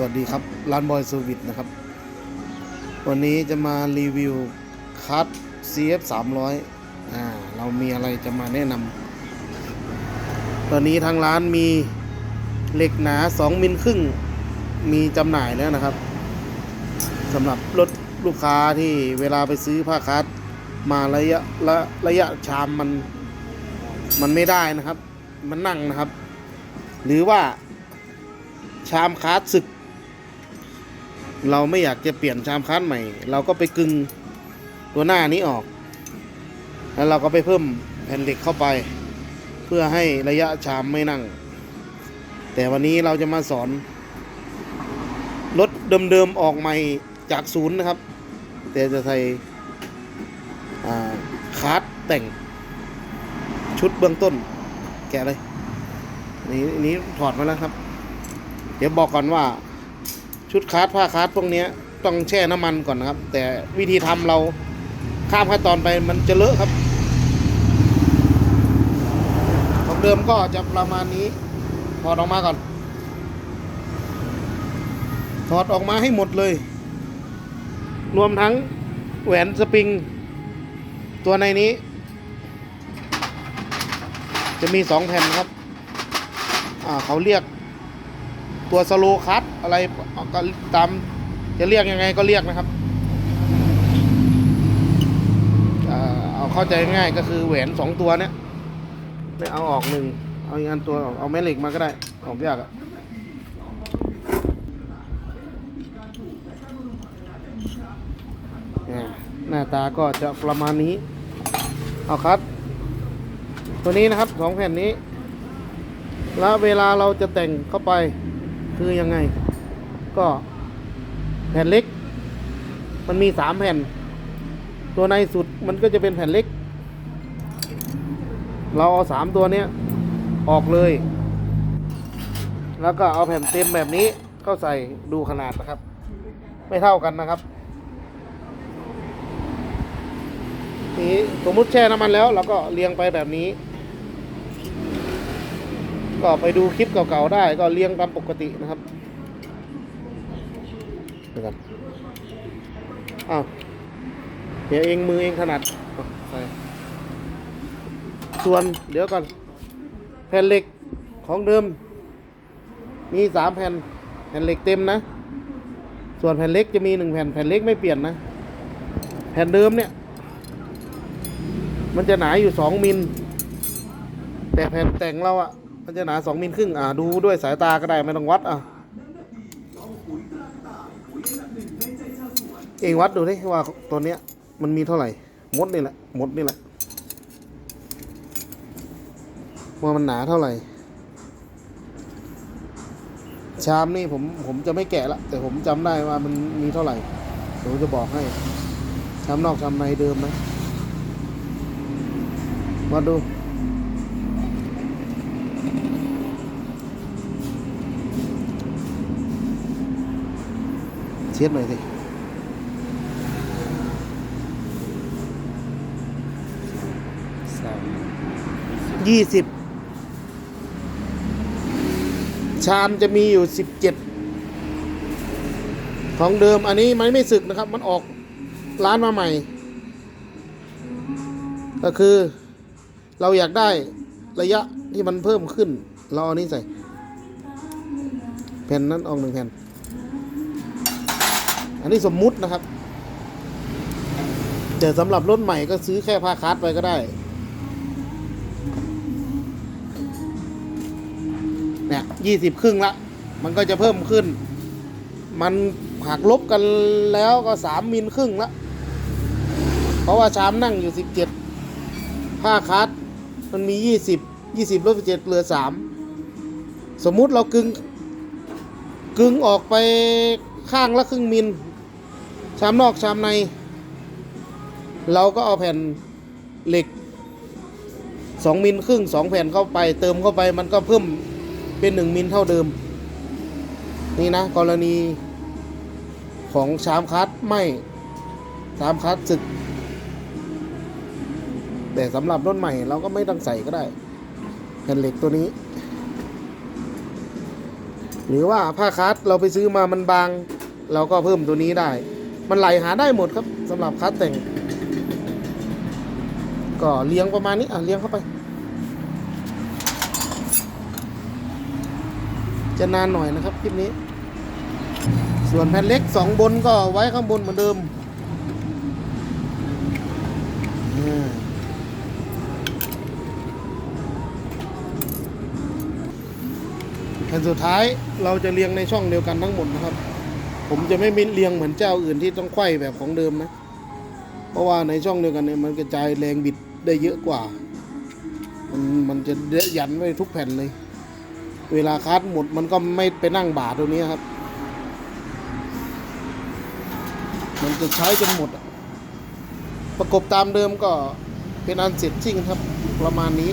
สวัสดีครับ ร้านบอยสวิตนะครับ วันนี้จะมารีวิวคัส CF 300อ่าเรามีอะไรจะมาแนะนำตอนนี้ทางร้านมีเหล็กหนา 2 มิลครึ่ง มีจำหน่ายแล้วนะครับสำหรับรถลูกค้าที่เวลาไปซื้อผ้าคัสมาระยะระระยะชามมัน มันไม่ได้นะครับ มันนั่งนะครับ หรือว่าชามคัสสึก เราไม่อยากจะเปลี่ยนชามคัสใหม่ เราก็ไปกึงตัวหน้านี้ออก แล้วเราก็ไปเพิ่มแผ่นเหล็กเข้าไป เพื่อให้ระยะชามไม่นั่ง แต่วันนี้เราจะมาสอนรถเดิมๆออกใหม่จากศูนย์นะครับ แต่จะใส่คาร์ดแต่งชุดเบื้องต้น แกะเลย นี่นี้ถอดมาแล้วครับ เดี๋ยวบอกก่อนว่า ชุดคาร์ดผ้าคาร์ดพวกนี้ต้องแช่น้ำมันก่อนนะครับ แต่วิธีทำเราข้ามขั้นตอนไปมันจะเลอะครับ ของเดิมก็จะประมาณนี้ถอดออกมาก่อนถอดออกมาให้หมดเลย รวมทั้งแหวนสปริง ตัวในนี้ จะมีสองแผ่นครับ เขาเรียก ตัวสโลคัตอะไรก็ตามจะเรียกยังไงก็เรียกนะครับเอาเข้าใจง่ายก็คือแหวนสองตัวเนี้ยไม่เอาออกหนึ่งเอาอีกอันตัวออกเอาแม่เหล็กมาก็ได้ออกยากอะอ่าหน้าตาก็จะประมาณนี้ เอาครับ ตัวนี้นะครับสองแผ่นนี้ แล้วเวลาเราจะแต่งเข้าไป คือยังไง ก็แผ่นเล็ก มันมีสามแผ่น ตัวในสุดมันก็จะเป็นแผ่นเล็ก เราเอาสามตัวเนี้ยออกเลย แล้วก็เอาแผ่นเต็มแบบนี้เข้าใส่ดูขนาดนะครับ ไม่เท่ากันนะครับนี่สมมุติแช่น้ำมันแล้วเราก็เรียงไปแบบนี้ ก็ไปดูคลิปเก่าๆได้ก็เรียงตามปกตินะครับเดี๋ยวกันอ้าวเดี๋ยวเองมือเองถนัดใส่ส่วนเดี๋ยวก่อน แผ่นเหล็กของเดิม มีสามแผ่น แผ่นเหล็กเต็มนะ ส่วนแผ่นเล็กจะมีหนึ่งแผ่น แผ่นเล็กไม่เปลี่ยนนะ แผ่นเดิมเนี่ย มันจะหนาอยู่สองมิล แต่แผ่นแต่งเราอะ มันจะหนาสองมิลครึ่งอ่าดูด้วยสายตาก็ได้ไม่ต้องวัดอะเองวัดดูดิว่าตัวเนี้ยมันมีเท่าไหร่มดนี่แหละมดนี่แหละว่ามันหนาเท่าไหร่ ชามนี่ผมผมจะไม่แกะละแต่ผมจำได้ว่ามันมีเท่าไหร่ผมจะบอกให้ชามนอกชามในเดิมนะมาดู เช็ดหน่อยสิสามยี่สิบชามจะมีอยู่สิบเจ็ดของเดิมอันนี้มันไม่สึกนะครับ มันออกร้านมาใหม่ ก็คือเราอยากได้ระยะ ที่มันเพิ่มขึ้น เราเอานี้ใส่ แผ่นนั้นออกหนึ่งแผ่น อันนี้สมมุตินะครับ แต่สำหรับรถใหม่ก็ซื้อแค่ผ้าคาดไปก็ได้เนี่ยยี่สิบครึ่งละ มันก็จะเพิ่มขึ้น มันหักลบกันแล้วก็สามมิลครึ่งละ เพราะว่าชามนั่งอยู่สิบเจ็ดผ้าคัดมันมียี่สิบ ยี่สิบลบสิบเจ็ดเหลือสามสมมุติเรากึงกึงออกไปข้างละครึ่งมิล ชามนอกชามใน เราก็เอาแผ่นเหล็กสองมิลครึ่งสองแผ่นเข้าไปเติมเข้าไปมันก็เพิ่มเป็นหนึ่งมิลเท่าเดิม นี่นะ กรณีของชามคัดไม่ชามคัดสึก แต่สำหรับรถใหม่เราก็ไม่ต้องใส่ก็ได้ ผ่นเหล็กตัวนี้ หรือว่าผ้าคัดเราไปซื้อมามันบาง เราก็เพิ่มตัวนี้ได้ มันไหลหาได้หมดครับสำหรับคัดแต่ง ก็เลี้ยงประมาณนี้อะเลี้ยงเข้าไป จะนานหน่อยนะครับคลิปนี้ ส่วนแผ่นเล็กสองบนก็ไว้ข้างบนเหมือนเดิม อืม ผ่นสุดท้ายเราจะเรียงในช่องเดียวกันทั้งหมดนะครับ ผมจะไม่มีเรียงเหมือนเจ้าอื่นที่ต้องไขว้แบบของเดิมนะ เพราะว่าในช่องเดียวกันเนี่ยมันกระจายแรงบิดได้เยอะกว่า มันมันจะยันไว้ทุกแผ่นเลย เวลาคัดหมดมันก็ไม่ไปนั่งบาดตรงนี้ครับ มันจะใช้จนหมด ประกบตามเดิมก็เป็นอันเสร็จสิ้นครับประมาณนี้